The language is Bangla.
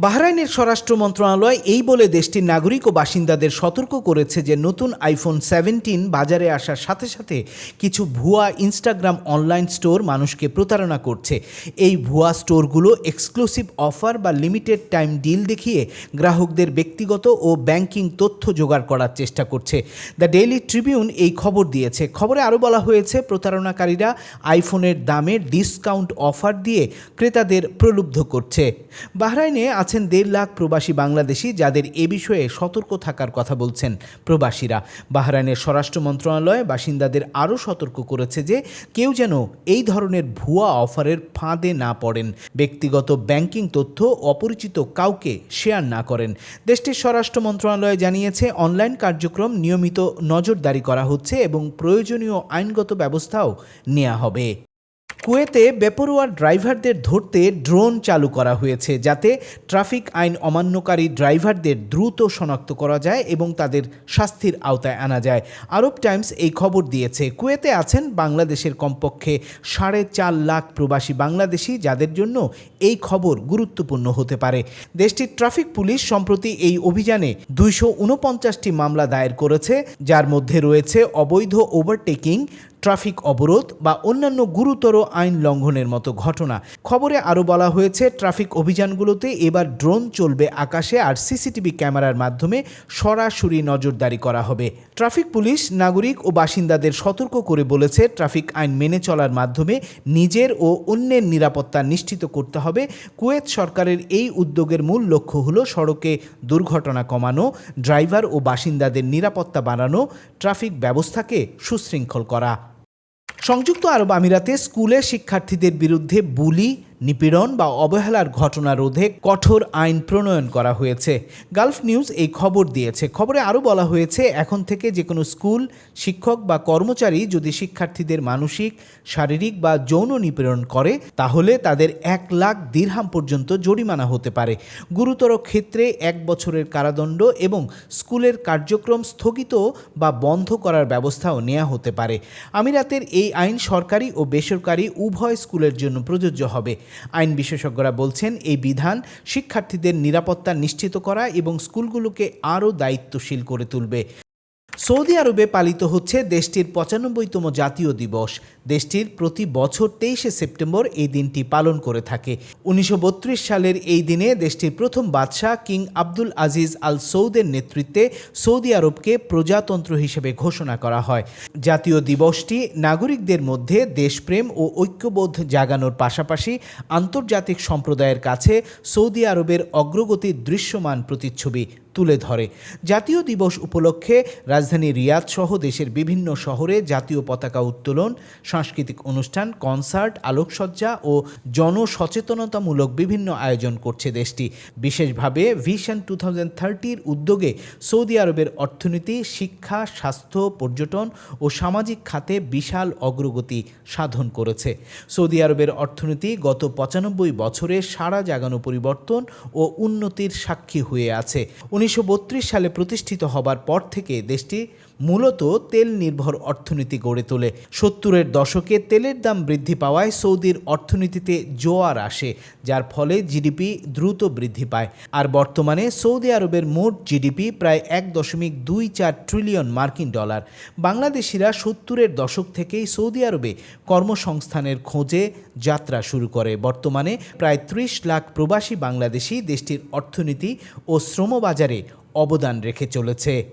বাহরাইনের স্বরাষ্ট্র মন্ত্রণালয় এই বলে দেশটির নাগরিক ও বাসিন্দাদের সতর্ক করেছে যে নতুন আইফোন সেভেন্টিন বাজারে আসার সাথে সাথে কিছু ভুয়া ইনস্টাগ্রাম অনলাইন স্টোর মানুষকে প্রতারণা করছে। এই ভুয়া স্টোরগুলো এক্সক্লুসিভ অফার বা লিমিটেড টাইম ডিল দেখিয়ে গ্রাহকদের ব্যক্তিগত ও ব্যাংকিং তথ্য জোগাড় করার চেষ্টা করছে। দ্য ডেইলি ট্রিবিউন এই খবর দিয়েছে। খবরে আরও বলা হয়েছে, প্রতারণাকারীরা আইফোনের দামে ডিসকাউন্ট অফার দিয়ে ক্রেতাদের প্রলুব্ধ করছে। বাহরাইনে আছেন দেড় লাখ প্রবাসী বাংলাদেশি যাদের এ বিষয়ে সতর্ক থাকার কথা বলছেন প্রবাসীরা। বাহরাইনের স্বরাষ্ট্র মন্ত্রণালয় বাসিন্দাদের আরও সতর্ক করেছে যে কেউ যেন এই ধরনের ভুয়া অফারের ফাঁদে না পড়েন। ব্যক্তিগত ব্যাংকিং তথ্য অপরিচিত কাউকে শেয়ার না করেন। দেশটির স্বরাষ্ট্র মন্ত্রণালয় জানিয়েছে, অনলাইন কার্যক্রম নিয়মিত নজরদারি করা হচ্ছে এবং প্রয়োজনীয় আইনগত ব্যবস্থাও নেওয়া হবে। কুয়েতে বেপরোয়া ড্রাইভারদের ধরতে ড্রোন চালু করা হয়েছে, যাতে ট্রাফিক আইন অমান্যকারী ড্রাইভারদের দ্রুত শনাক্ত করা যায় এবং তাদের শাস্তির আওতায় আনা যায়। আরব টাইমস এই খবর দিয়েছে, কুয়েতে আছেন বাংলাদেশের কমপক্ষে সাড়ে চার লাখ প্রবাসী বাংলাদেশি, যাদের জন্য এই খবর গুরুত্বপূর্ণ হতে পারে। দেশটির ট্রাফিক পুলিশ সম্প্রতি এই অভিযানে দুইশো উনপঞ্চাশটি মামলা দায়ের করেছে, যার মধ্যে রয়েছে অবৈধ ওভারটেকিং ট্রাফিক অবরোধ বা অন্যান্য গুরুতর আইন লঙ্ঘনের মতো ঘটনা। খবরে আরও বলা হয়েছে, ট্রাফিক অভিযানগুলোতে এবার ড্রোন চলবে আকাশে আর সিসিটিভি ক্যামেরার মাধ্যমে সরাসরি নজরদারি করা হবে। ট্রাফিক পুলিশ, নাগরিক ও বাসিন্দাদের সতর্ক করে বলেছে, ট্রাফিক আইন মেনে চলার মাধ্যমে নিজের ও অন্যের নিরাপত্তা নিশ্চিত করতে হবে। কুয়েত সরকারের এই উদ্যোগের মূল লক্ষ্য হল সড়কে দুর্ঘটনা কমানো, ড্রাইভার ও বাসিন্দাদের নিরাপত্তা বাড়ানো, ট্রাফিক ব্যবস্থাকে সুশৃঙ্খল করা। সংযুক্ত আরব আমিরাতে স্কুলে শিক্ষার্থীদের বিরুদ্ধে বুলি নিপীড়ন বা অবহেলার ঘটনা রোধে কঠোর আইন প্রণয়ন করা হয়েছে। গালফ নিউজ এই খবর দিয়েছে। খবরে আরও বলা হয়েছে, এখন থেকে যে কোনো স্কুল, শিক্ষক বা কর্মচারী যদি শিক্ষার্থীদের মানসিক, শারীরিক বা যৌন নিপীড়ন করে, তাহলে তাদের এক লাখ দীর্হাম পর্যন্ত জরিমানা হতে পারে। গুরুতর ক্ষেত্রে এক বছরের কারাদণ্ড এবং স্কুলের কার্যক্রম স্থগিত বা বন্ধ করার ব্যবস্থাও নেওয়া হতে পারে। আমিরাতের এই আইন সরকারি ও বেসরকারি উভয় স্কুলের জন্য প্রযোজ্য হবে। আইন বিশেষজ্ঞরা বলছেন, এই বিধান শিক্ষার্থীদের নিরাপত্তা নিশ্চিত করা এবং স্কুলগুলোকে আরও দায়িত্বশীল করে তুলবে। সৌদি আরবে পালিত হচ্ছে দেশটির পঁচানব্বইতম জাতীয় দিবস। দেশটির প্রতি বছর তেইশে সেপ্টেম্বর এই দিনটি পালন করে থাকে। উনিশশো বত্রিশ সালের এই দিনে দেশটির প্রথম বাদশাহ কিং আব্দুল আজিজ আল সৌদের নেতৃত্বে সৌদি আরবকে প্রজাতন্ত্র হিসেবে ঘোষণা করা হয়। জাতীয় দিবসটি নাগরিকদের মধ্যে দেশপ্রেম ও ঐক্যবোধ জাগানোর পাশাপাশি আন্তর্জাতিক সম্প্রদায়ের কাছে সৌদি আরবের অগ্রগতির দৃশ্যমান প্রতিচ্ছবি। তুলে ধরে। জাতীয় দিবস উপলক্ষে রাজধানী রিয়াদ সহ দেশের বিভিন্ন শহরে জাতীয় পতাকা উত্তোলন, সাংস্কৃতিক অনুষ্ঠান, কনসার্ট, আলোকসজ্জা ও জনসচেতনতামূলক বিভিন্ন আয়োজন করছে দেশটি। বিশেষভাবে ভিশন টু থাউজেন্ড থার্টির উদ্যোগে সৌদি আরবের অর্থনীতি, শিক্ষা, স্বাস্থ্য, পর্যটন ও সামাজিক খাতে বিশাল অগ্রগতি সাধন করেছে। সৌদি আরবের অর্থনীতি গত পঁচানব্বই বছরে সারা জাগানো পরিবর্তন ও উন্নতির সাক্ষী হয়ে আছে। উনিশশো বত্রিশ সালে প্রতিষ্ঠিত হবার পর থেকে দেশটি মূলত তেল নির্ভর অর্থনীতি গড়ে তোলে। সত্তরের দশকে তেলের দাম বৃদ্ধি পাওয়ায় সৌদির অর্থনীতিতে জোয়ার আসে, যার ফলে জিডিপি দ্রুত বৃদ্ধি পায়। আর বর্তমানে সৌদি আরবের মোট জিডিপি প্রায় এক দশমিক দুই চার ট্রিলিয়ন মার্কিন ডলার। বাংলাদেশিরা সত্তরের দশক থেকেই সৌদি আরবে কর্মসংস্থানের খোঁজে যাত্রা শুরু করে। বর্তমানে প্রায় ত্রিশ লাখ প্রবাসী বাংলাদেশি দেশটির অর্থনীতি ও শ্রমবাজারে অবদান রেখে চলেছে।